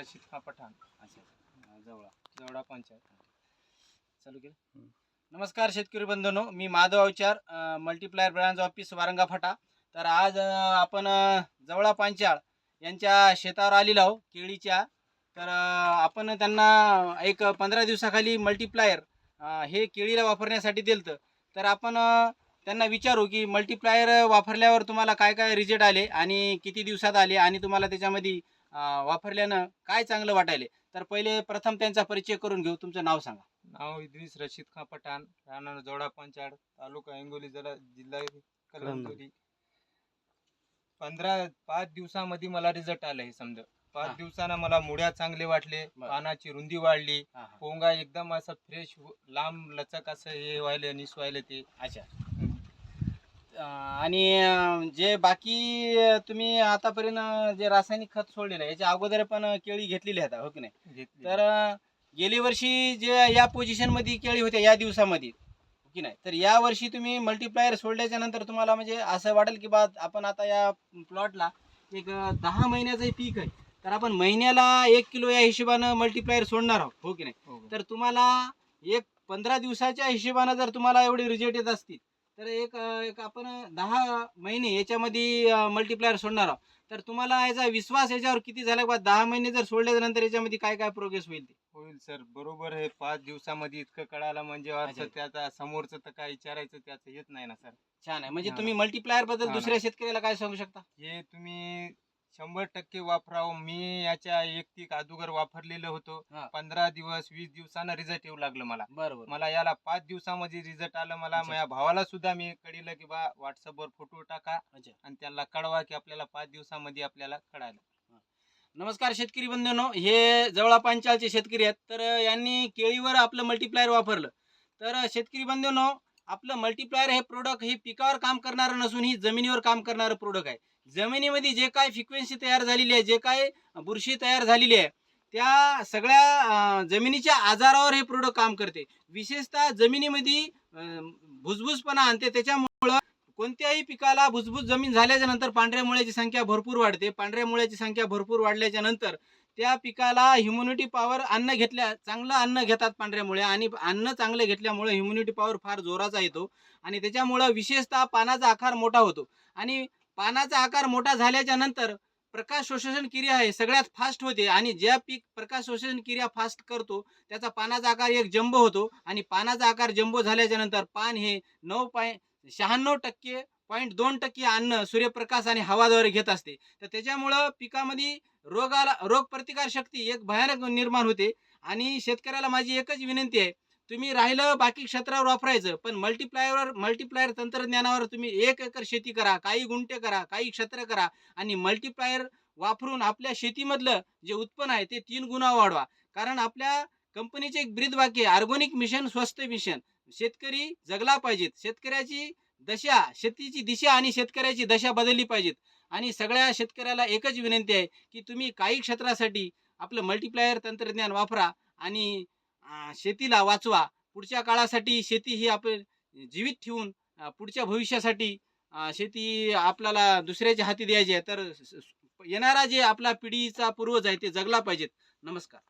रशीद खां पठाण. अच्छा जवळा. जवळा पंचायत. चालू केलं. नमस्कार शेतकरी बंधूंनो. मी Madhav Avchar multiplier branch office Waranga Phata. तर आज आपण जवळा पांचाळ यांच्या शेतावर आलेलो आहो केळीच्या. तर आपण त्यांना एक पंधरा दिवसाखाली मल्टीप्लायर हे केळीला वापरण्यासाठी दिलं तर आपण त्यांना विचारू की मल्टीप्लायर वापरल्यावर तुम्हाला काय काय रिझल्ट आले आणि किती दिवसात आले आणि तुम्हाला त्याच्यामध्ये वापरल्यानं काय चांगलं वाटायले? तर पहिले प्रथम त्यांचा परिचय करून घेऊ. तुमचं नाव सांगा. नाव इद्रिस रशीद खां पठाण राहणार जवळा पंचायत तालुका हिंगोली जला जिल्हा कलमदुरी पंधरा पाच दिवसामध्ये मला रिझल्ट आला हे समजा. पाच दिवसानं मला मुळ्या चांगले वाटले. पानाची रुंदी वाढली. पोंगा एकदम असं फ्रेश लांब लचक असं हे व्हायले निसवायले ते. अच्छा. आणि अं, जे बाकी अं, तुम्ही आतापर्यंत जे रासायनिक खत सोडलेलं आहे याच्या अगोदर पण केळी घेतलेली आहेत हो की नाही घेतली. तर अं, गेली वर्षी जे या पोझिशनमध्ये केळी होत्या या दिवसामध्ये हो की नाही तर या वर्षी तुम्ही मल्टीप्लायर सोडल्याच्या नंतर तुम्हाला म्हणजे असं वाटेल की बा आपण आता या प्लॉटला एक अं, दहा महिन्याचं पीक आहे तर आपण महिन्याला एक किलो या हिशोबानं मल्टीप्लायर सोडणार आहोत हो की नाही हो. तर तुम्हाला एक पंधरा दिवसाच्या हिशोबानं जर तुम्हाला एवढे रिझल्ट येत असतील तर एक एक आपण दहा महिने याच्यामध्ये मल्टीप्लायर सोडणार आहोत तर तुम्हाला याचा विश्वास याच्यावर किती झाला बा दहा महिने जर सोडल्याच्या नंतर याच्यामध्ये काय काय प्रोग्रेस होईल ते होईल सर बरोबर हे पाच दिवसामध्ये इतकं कळालं म्हणजे अर्थ. त्याचा समोरचं तर काय विचारायचं त्याचं येत नाही ना सर छान आहे म्हणजे. तुम्ही मल्टीप्लायरबद्दल. दुसऱ्या शेतकऱ्याला काय सांगू शकता हे तुम्ही शंभर टक्के वापरावं. मी याच्या एक अगोदर वापरलेलं होतं. हा. पंधरा दिवस वीस दिवसानं रिझल्ट येऊ लागलं मला. बरोबर. मला याला पाच दिवसामध्ये रिझल्ट आलं मला. अच्छा. माझ्या भावाला सुद्धा मी कळलं की बा व्हॉट्सअपवर फोटो टाका. अच्छा. आणि त्यांना कळवा की आपल्याला पाच दिवसामध्ये आपल्याला कळालं. नमस्कार शेतकरी बंधूंनो. हे जवळा पंचाळचे शेतकरी आहेत. तर यांनी केळीवर आपलं मल्टीप्लायर वापरलं. तर शेतकरी बंधूंनो आपलं मल्टीप्लायर हे प्रोडक्ट हे पिकावर काम करणारं नसून ही जमिनीवर काम करणारं प्रोडक्ट आहे. जमिनीमध्ये जे काय फ्रिक्वेन्सी तयार झालेली आहे जे काय बुरशी तयार झालेली आहे त्या सगळ्या जमिनीच्या आजारावर हे प्रोडक्ट काम करते. विशेषतः जमिनीमध्ये भुजभुजपणा आणते. त्याच्यामुळं कोणत्याही पिकाला भुसभुस जमीन झाल्याच्यानंतर पांढऱ्या मुळ्याची संख्या भरपूर वाढते. पांढऱ्या मुळ्याची संख्या भरपूर वाढल्याच्या नंतर त्या पिकाला ह्युम्युनिटी पॉवर अन्न घेतल्या चांगलं अन्न घेतात पांढऱ्या मुळ्या आणि अन्न चांगलं घेतल्यामुळे ह्युम्युनिटी पॉवर फार जोराचा येतो. आणि त्याच्यामुळं विशेषतः पानाचा आकार मोठा होतो. आणि पानाचा आकार मोठा झाल्याच्यानंतर प्रकाश शोषण क्रिया आहे सगळ्यात फास्ट होते आणि ज्या पीक प्रकाश शोषण क्रिया फास्ट करतो त्याचा पानाचा आकार एक जंबो होतो आणि पानाचा आकार जंबो झाल्याच्यानंतर पान हे नऊ पॉईंट शहाण्णव टक्के पॉईंट दोन टक्के अन्न सूर्यप्रकाश आणि हवाद्वारे घेत असते. तर त्याच्यामुळं पिकामध्ये रोगाला रोग प्रतिकार शक्ती एक भयानक निर्माण होते आणि शेतकऱ्याला माझी एकच विनंती आहे तुम्ही राहिलं बाकी क्षेत्रावर वापरायचं. पण मल्टीप्लायरवर मल्टीप्लायर तंत्रज्ञानावर तुम्ही एक एकर शेती करा काही गुंठे करा काही क्षेत्र करा आणि मल्टीप्लायर वापरून आपल्या शेतीमधलं जे उत्पन्न आहे ते तीन गुणा वाढवा. कारण आपल्या कंपनीचे एक ब्रीद वाक्य ऑर्गोनिक मिशन स्वस्त मिशन शेतकरी जगला पाहिजेत. शेतकऱ्याची दशा शेतीची दिशा आणि शेतकऱ्याची दशा बदलली पाहिजेत. आणि सगळ्या शेतकऱ्याला एकच विनंती आहे की तुम्ही काही क्षेत्रासाठी आपलं मल्टीप्लायर तंत्रज्ञान वापरा आणि शेतीला वाचवा. पुढच्या काळासाठी शेती ही आपण जीवित ठेवून पुढच्या भविष्यासाठी शेती आपल्याला दुसऱ्याच्या हाती द्यायची आहे. तर येणारा जे आपला पिढीचा पूर्वज आहे ते जगला पाहिजेत. नमस्कार.